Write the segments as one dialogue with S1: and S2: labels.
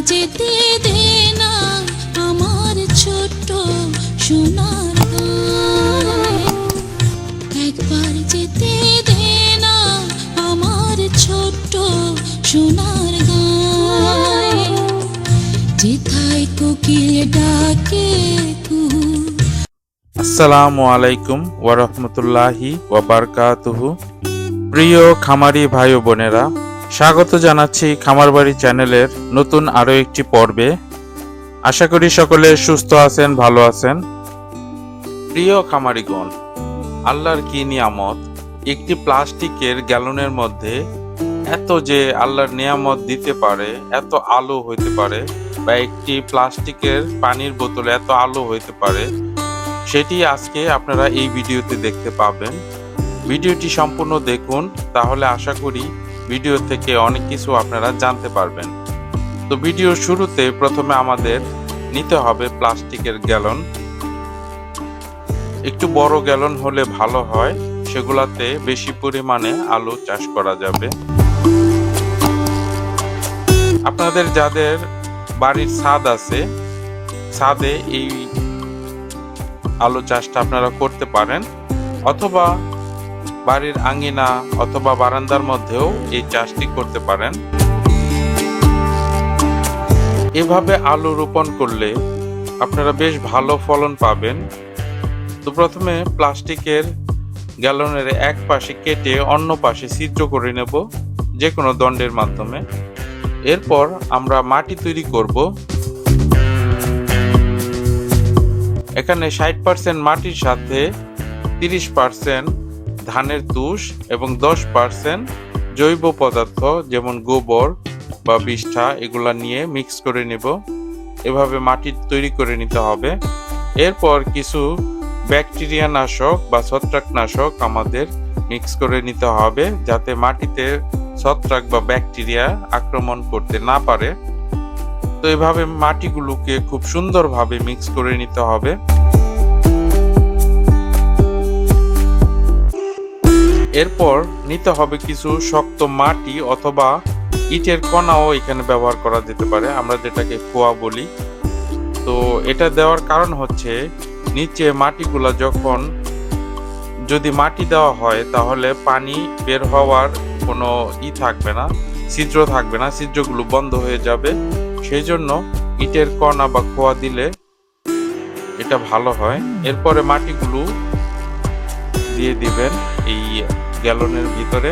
S1: যেতে দে না, আমার ছোট্ট সোনার একবার যেতে দে না, আমার ছোট্ট সোনার গায় কোকিল ডাকে
S2: আসসালামু আলাইকুম ওয়ারহমতুল্লাহি ওয়াবারকাতুহু প্রিয় খামারি ভাই বোনেরা স্বাগত জানাচ্ছি খামারবাড়ি চ্যানেলের নতুন আরও একটি পর্বে। আশা করি সকলে সুস্থ আছেন, ভালো আছেন। প্রিয় খামারিগণ, আল্লাহর কি নিয়ামত? একটি প্লাস্টিকের গ্যালনের মধ্যে এত যে আল্লাহর নিয়ামত দিতে পারে, এত আলো হইতে পারে, বা একটি প্লাস্টিকের পানির বোতলে এত আলো হইতে পারে, সেটি আজকে আপনারা এই ভিডিওতে দেখতে পাবেন। ভিডিওটি সম্পূর্ণ দেখুন, তাহলে আশা করি ভিডিও থেকে অনেক কিছু আপনারা জানতে পারবেন। তো ভিডিওর শুরুতে প্রথমে আমাদের নিতে হবে প্লাস্টিকের গ্যালন। একটু বড় গ্যালন হলে ভালো হয়, সেগুলাতে বেশি পরিমাণে আলু চাষ করা যাবে। আপনাদের যাদের বাড়ির ছাদ আছে, ছাদে এই আলু চাষটা আপনারা করতে পারেন, অথবা বাড়ির আঙ্গিনা অথবা বারান্দার মধ্যেও এই চাষটি করতে পারেন। এভাবে আলু রোপণ করলে আপনারা বেশ ভালো ফলন পাবেন। তো প্রথমে প্লাস্টিকের গ্যালনের এক পাশে কেটে অন্য পাশে ছিদ্র করে নেব যে কোনো দণ্ডের মাধ্যমে। এরপর আমরা মাটি তৈরি করব। এখানে ষাট পার্সেন্ট মাটির সাথে তিরিশ পার্সেন্ট ধানের তুষ এবং দশ পার্সেন্ট জৈব পদার্থ, যেমন গোবর বা বিষ্ঠা, এগুলা নিয়ে মিক্স করে নেব। এভাবে মাটি তৈরি করে নিতে হবে। এরপর কিছু ব্যাকটেরিয়া নাশক বা ছত্রাকনাশক আমাদের মিক্স করে নিতে হবে, যাতে মাটিতে ছত্রাক বা ব্যাকটেরিয়া আক্রমণ করতে না পারে। তো এভাবে মাটিগুলোকে খুব সুন্দরভাবে মিক্স করে নিতে হবে। এরপর নিতে হবে কিছু শক্ত মাটি অথবা ইটের কণাও এখানে ব্যবহার করা যেতে পারে। আমরা যেটাকে খোয়া বলি। তো এটা দেওয়ার কারণ হচ্ছে, নিচে মাটিগুলা যখন যদি মাটি দেওয়া হয়, তাহলে পানি বের হওয়ার কোনো ই থাকবে না, ছিদ্র থাকবে না, ছিদ্রগুলো বন্ধ হয়ে যাবে। সেই জন্য ইটের কণা বা খোয়া দিলে এটা ভালো হয়। এরপরে মাটিগুলো দিয়ে দিবেন। এই গ্যালনের ভিতরে।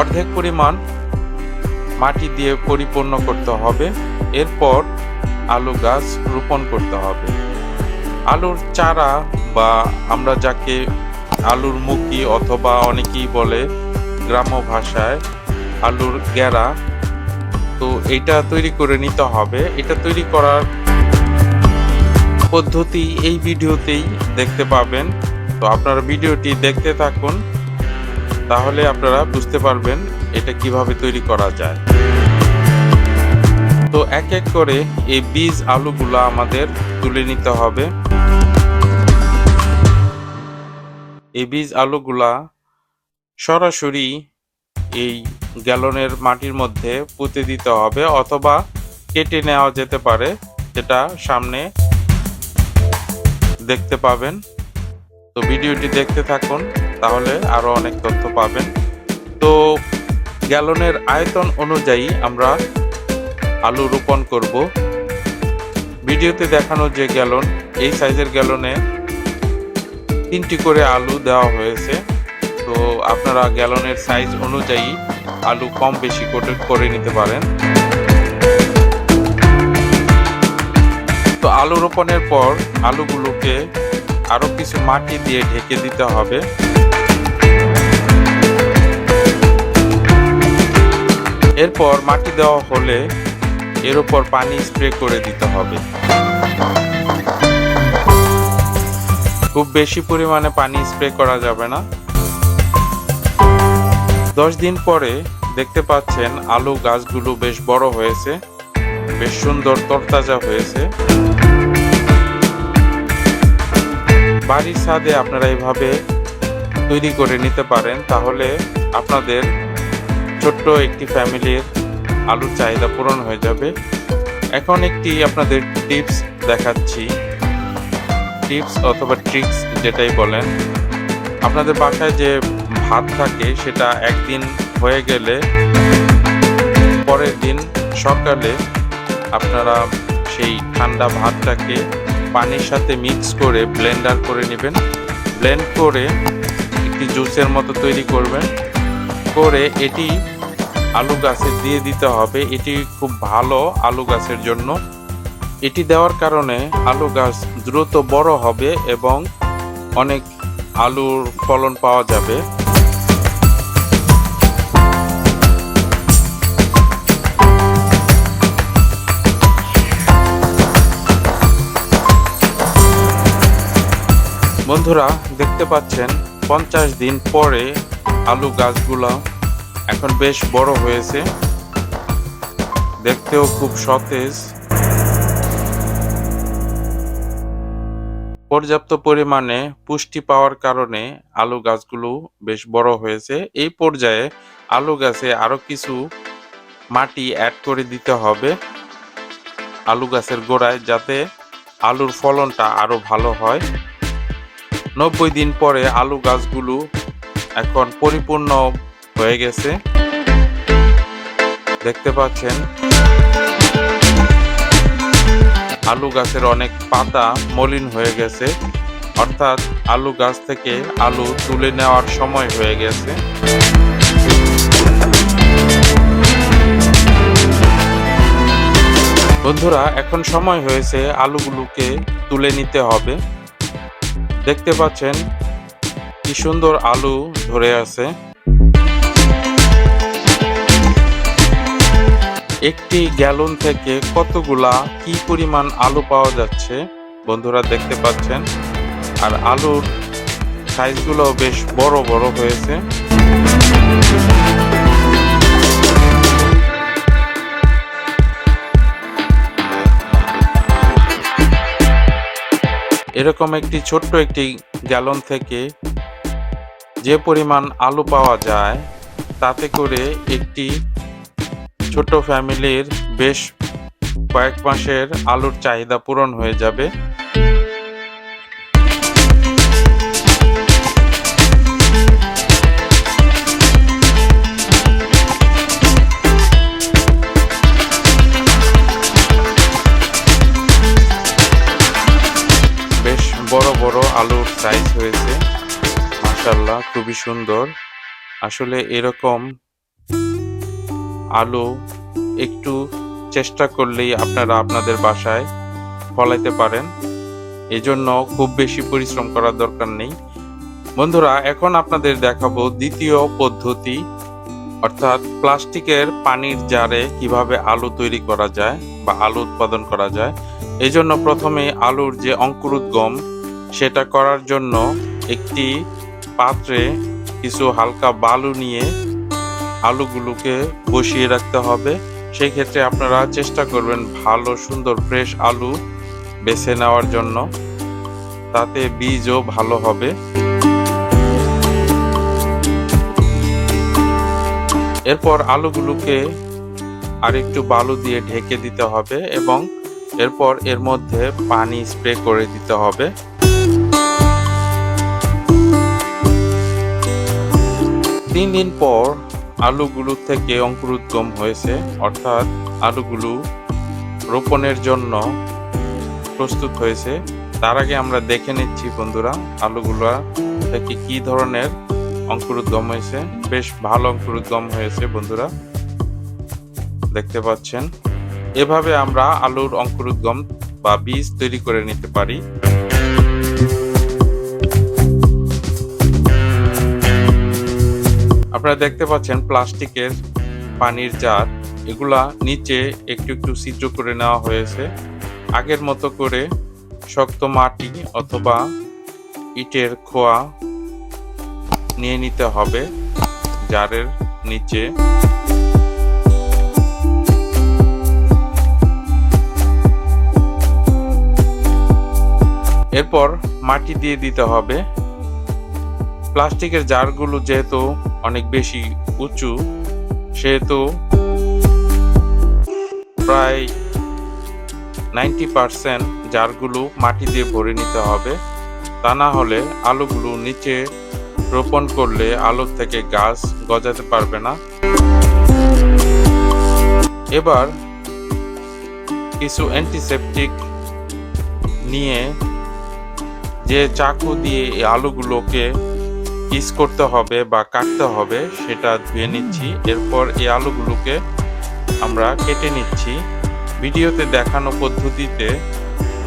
S2: অর্ধেক পরিমাণ মাটি দিয়ে পরিপূর্ণ করতে হবে। এরপর আলু গাছ রোপণ করতে হবে। আলুর চারা বা আমরা যাকে আলুর মুখি অথবা অনেকেই বলে গ্রাম্য ভাষায় আলুর গেরা তো এটা তৈরি করে নিতে হবে। এটা তৈরি করার পদ্ধতি এই ভিডিওতেই দেখতে পাবেন। তো আপনারা ভিডিওটি দেখতে থাকুন, তাহলে আপনারা বুঝতে পারবেন এটা কীভাবে তৈরি করা যায়। তো এক এক করে এই বীজ আলুগুলো আমাদের তুলে নিতে হবে। এই বীজ আলুগুলা সরাসরি এই গ্যালনের মাটির মধ্যে পুঁতে দিতে হবে অথবা কেটে নেওয়া যেতে পারে, যেটা সামনে দেখতে পাবেন। তো ভিডিওটি দেখতে থাকুন, তাহলে আরও অনেক তথ্য পাবেন। তো গ্যালনের আয়তন অনুযায়ী আমরা আলু রোপণ করব। ভিডিওতে দেখানো যে গ্যালন, এই সাইজের গ্যালনে তিনটি করে আলু দেওয়া হয়েছে। তো আপনারা গ্যালনের সাইজ অনুযায়ী আলু কম বেশি করে করে নিতে পারেন। তো আলু রোপণের পর আলুগুলোকে আরও কিছু মাটি দিয়ে ঢেকে দিতে হবে। এরপর মাটি দেওয়া হলে এর উপর পানি স্প্রে করে দিতে হবে। খুব বেশি পরিমাণে পানি স্প্রে করা যাবে না। দশ দিন পরে দেখতে পাচ্ছেন আলু গাছগুলো বেশ বড় হয়েছে, বেশ সুন্দর তরতাজা হয়েছে। বাড়ির ছাদে আপনারা এইভাবে তৈরি করে নিতে পারেন, তাহলে আপনাদের ছোট্ট একটি ফ্যামিলির আলুর চাহিদা পূরণ হয়ে যাবে। এখন একটি আপনাদের টিপস দেখাচ্ছি। টিপস অথবা ট্রিক্স যেটাই বলেন। আপনাদের বাসায় যে ভাত থাকে, সেটা একদিন হয়ে গেলে পরের দিন সকালে আপনারা সেই ঠান্ডা ভাতটাকে পানির সাথে মিক্স করে ব্লেন্ডার করে নেবেন। ব্লেন্ড করে একটি জুসের মতো তৈরি করবেন। করে এটি আলু গাছে দিয়ে দিতে হবে। এটি খুব ভালো আলু গাছের জন্য। এটি দেওয়ার কারণে আলু গাছ দ্রুত বড় হবে এবং অনেক আলুর ফলন পাওয়া যাবে। বন্ধুরা, দেখতে পাচ্ছেন, পঞ্চাশ দিন পরে আলু গাছগুলো এখন বেশ বড় হয়েছে। দেখতেও খুব সতেজ। পর্যাপ্ত পরিমাণে পুষ্টি পাওয়ার কারণে আলু গাছগুলো বেশ বড় হয়েছে। এই পর্যায়ে আলু গাছে আরও কিছু মাটি অ্যাড করে দিতে হবে আলু গাছের গোড়ায়, যাতে আলুর ফলনটা আরও ভালো হয়। নব্বই দিন পরে আলু গাছগুলো এখন পরিপূর্ণ হয়ে গেছে। দেখতে পাচ্ছেন? আলু গাছের অনেক পাতা মলিন হয়ে গেছে। অর্থাৎ আলু গাছ থেকে আলু তুলে নেওয়ার সময় হয়ে গেছে। বন্ধুরা, এখন সময় হয়েছে আলুগুলোকে তুলে নিতে হবে। দেখতে পাচ্ছেন কি সুন্দর আলু ধরে আছে। একটি গ্যালন থেকে কতগুলা, কি পরিমাণ আলু পাওয়া যাচ্ছে, বন্ধুরা দেখতে পাচ্ছেন। আর আলুর সাইজগুলো বেশ বড় বড় হয়েছে। এরকম একটি ছোট্ট একটি গ্যালন থেকে যে পরিমাণ আলু পাওয়া যায়, তাতে করে একটি ছোট ফ্যামিলির বেশ কয়েক মাসের আলুর চাহিদা পূরণ হয়ে যাবে। সাইজ হয়েছে। মাশাল্লাহ খুবই সুন্দর। আসলে এরকম আলু একটু চেষ্টা করলেই আপনারা আপনাদের বাসায় ফলাইতে পারেন। এজন্য খুব বেশি পরিশ্রম করার দরকার নেই। বন্ধুরা, এখন আপনাদের দেখাবো দ্বিতীয় পদ্ধতি, অর্থাৎ প্লাস্টিকের পানির জারে কীভাবে আলু তৈরি করা যায় বা আলু উৎপাদন করা যায়। এই জন্য প্রথমে আলুর যে অঙ্কুরোদ্গম সেটা করার জন্য একটি পাত্রে কিছু হালকা বালু নিয়ে আলুগুলোকে বসিয়ে রাখতে হবে। সেই ক্ষেত্রে আপনারা চেষ্টা করবেন ভালো, সুন্দর, ফ্রেশ আলু বেছে নেওয়ার জন্য। তাতে বীজও ভালো হবে। এরপর আলুগুলোকে আর একটু বালু দিয়ে ঢেকে দিতে হবে এবং এরপর এর মধ্যে পানি স্প্রে করে দিতে হবে। তিন দিন পর আলুগুলো থেকে অঙ্কুরোদ্গম হয়েছে, অর্থাৎ আলুগুলো রোপণের জন্য প্রস্তুত হয়েছে। তার আগে আমরা দেখে নিচ্ছি বন্ধুরা আলুগুলো থেকে কি ধরনের অঙ্কুরোদ্গম হয়েছে। বেশ ভালো অঙ্কুরোদ্গম হয়েছে বন্ধুরা, দেখতে পাচ্ছেন। এভাবে আমরা আলুর অঙ্কুরোদ্গম বা বীজ তৈরি করে নিতে পারি। আপনারা দেখতে পাচ্ছেন প্লাস্টিকের পানির জার। এগুলা নিচে একটু একটু ছিদ্র করে নেওয়া হয়েছে। আগের মতো করে শক্ত মাটি অথবা ইটের খোয়া নিয়ে নিতে হবে জারের নিচে। এরপর মাটি দিয়ে দিতে হবে। প্লাস্টিকের জারগুলো যেহেতু অনেক বেশি উঁচু, সেহেতু প্রায় নাইনটি পারসেন্ট জারগুলো মাটি দিয়ে ভরে নিতে হবে। তা না হলে আলুগুলো নিচে রোপণ করলে আলু থেকে গাছ গজাতে পারবে না। এবার কিছু অ্যান্টিসেপটিক নিয়ে যে চাকু দিয়ে এই আলুগুলোকে পিস করতে হবে বা কাটতে হবে, সেটা ধুয়ে নিচ্ছি। এরপর এই আলুগুলোকে আমরা কেটে নিচ্ছি। ভিডিওতে দেখানো পদ্ধতিতে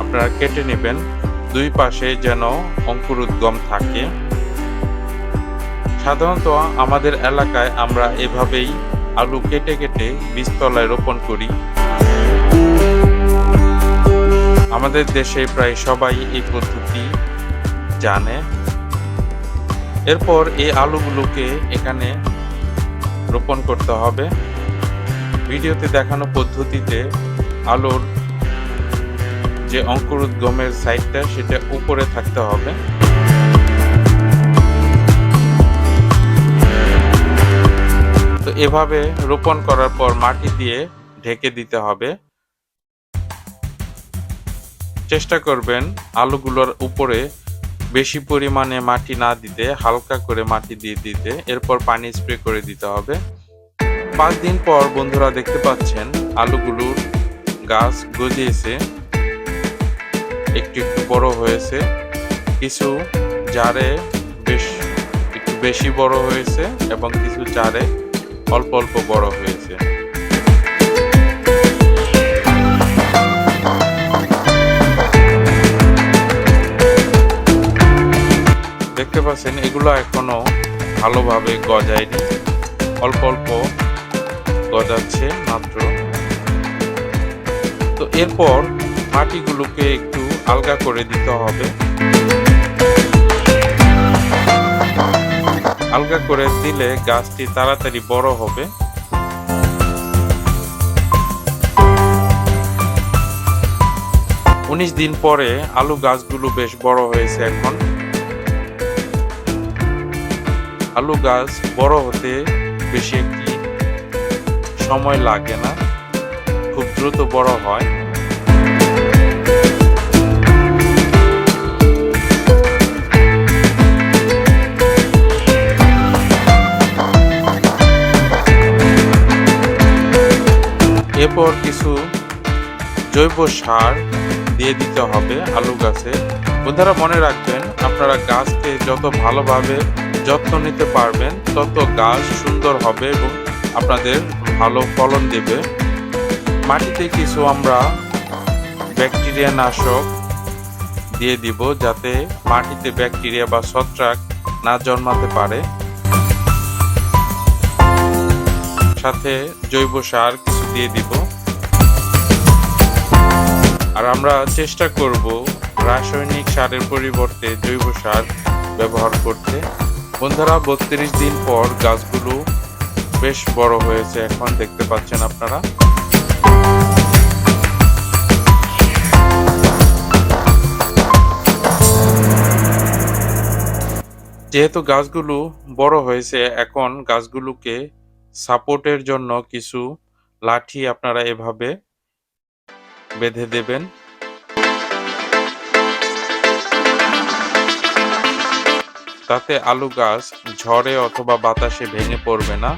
S2: আপনারা কেটে নেবেন। দুই পাশে যেন অঙ্কুরোদ্গম থাকে। সাধারণত আমাদের এলাকায় আমরা এভাবেই আলু কেটে কেটে বীজতলায় রোপণ করি। আমাদের দেশে প্রায় সবাই এই পদ্ধতি জানে। এরপর এই আলুগুলোকে এখানে রোপণ করতে হবে। ভিডিওতে দেখানো পদ্ধতিতে আলুর যে অঙ্কুরোদ্গমের সাইডটা, সেটা উপরে থাকতে হবে। তো এভাবে রোপণ করার পর মাটি দিয়ে ঢেকে দিতে হবে। চেষ্টা করবেন আলুগুলোর উপরে বেশি পরিমাণে মাটি না দিতে, হালকা করে মাটি দিয়ে দিতে, এরপর পানি স্প্রে করে দিতে হবে। পাঁচ দিন পর বন্ধুরা দেখতে পাচ্ছেন, আলুগুলোর গাছ গজিয়েছে। একটু একটু বড় হয়েছে। কিছু জারে বেশ, একটু বেশি বড় হয়েছে এবং কিছু জারে অল্প অল্প বড় হয়েছে। দেখতে পাচ্ছেন, এগুলো এখনও ভালোভাবে গজায়নি। অল্প অল্প গজাচ্ছে মাত্র। তো এরপর মাটিগুলোকে একটু আলগা করে দিতে হবে। আলগা করে দিলে গাছটি তাড়াতাড়ি বড় হবে। উনিশ দিন পরে আলু গাছগুলো বেশ বড় হয়েছে এখন। আলু গাছ বড় হতে বেশি একটি সময় লাগে না। খুব দ্রুত বড় হয়। এরপর কিছু জৈব সার দিয়ে দিতে হবে আলু গাছে। বন্ধুরা, মনে রাখবেন, আপনারা গাছকে যত ভালোভাবে যত্ন নিতে পারবেন, তত গাছ সুন্দর হবে এবং আপনাদের ভালো ফলন দেবে। মাটিতে কিছু আমরা ব্যাকটেরিয়া নাশক দিয়ে দিব যাতে মাটিতে ব্যাকটেরিয়া বা ছত্রাক না জন্মাতে পারে। সাথে জৈব সার কিছু দিয়ে দিব। আর আমরা চেষ্টা করব রাসায়নিক সারের পরিবর্তে জৈব সার ব্যবহার করতে বন্ধুরা, বত্রিশ দিন পর গাছগুলো বেশ বড় হয়েছে, এখন দেখতে পাচ্ছেন আপনারা। যেহেতু গাছগুলো বড় হয়েছে, এখন গাছগুলোকে সাপোর্টের জন্য কিছু লাঠি আপনারা এভাবে বেঁধে দেবেন। তাতে আলু গাছ ঝড়ে অথবা বাতাসে ভেঙে পড়বে না।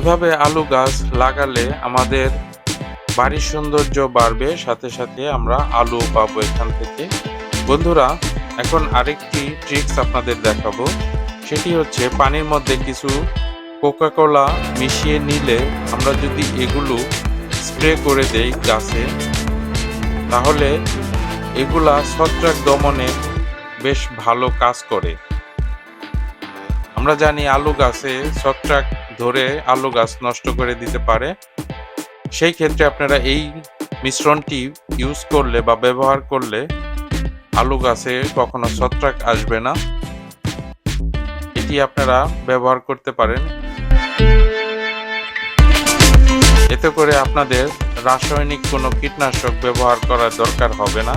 S2: এভাবে আলু গাছ লাগালে আমাদের বাড়ির সৌন্দর্য বাড়বে, সাথে সাথে আমরা আলু পাবো এখান থেকে। বন্ধুরা, এখন আরেকটি ট্রিক্স আপনাদের দেখাবো। সেটি হচ্ছে পানির মধ্যে কিছু কোকাকোলা মিশিয়ে নিলে আমরা যদি এগুলো স্প্রে করে দেই গাছে, তাহলে এগুলা ছত্রাক দমনে বেশ ভালো কাজ করে। আমরা জানি আলু গাছে ছত্রাক ধরে আলু গাছ নষ্ট করে দিতে পারে। সেই ক্ষেত্রে আপনারা এই মিশ্রণটি ইউজ করলে বা ব্যবহার করলে আলু গাছে কখনো ছত্রাক আসবে না। এটি আপনারা ব্যবহার করতে পারেন। এতে করে আপনাদের রাসায়নিক কোনো কীটনাশক ব্যবহার করার দরকার হবে না।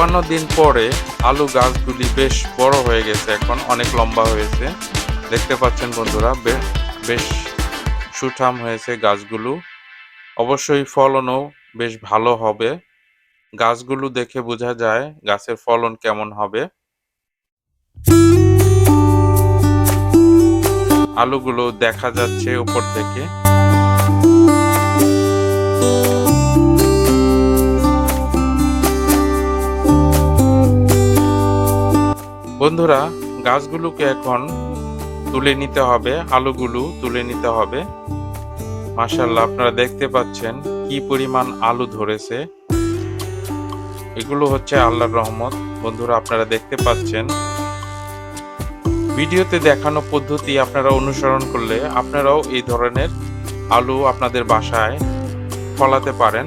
S2: ছাপ্পান্ন দিন পরে আলু গাছগুলি বেশ বড় হয়ে গেছে, এখন অনেক লম্বা হয়েছে। দেখতে পাচ্ছেন বন্ধুরা বেশ সুঠাম হয়েছে গাছগুলো। অবশ্যই ফলনও বেশ ভালো হবে। গাছগুলো দেখে বোঝা যায় গাছের ফলন কেমন হবে। আলুগুলো দেখা যাচ্ছে উপর থেকে। বন্ধুরা, গাছগুলোকে এখন তুলে নিতে হবে, আলুগুলো তুলে নিতে হবে। মাশাল্লাহ আপনারা দেখতে পাচ্ছেন কি পরিমাণ আলু ধরেছে। এগুলো হচ্ছে আল্লাহর রহমত। বন্ধুরা, আপনারা দেখতে পাচ্ছেন। ভিডিওতে দেখানো পদ্ধতি আপনারা অনুসরণ করলে আপনারাও এই ধরনের আলু আপনাদের বাসায় ফলাতে পারেন।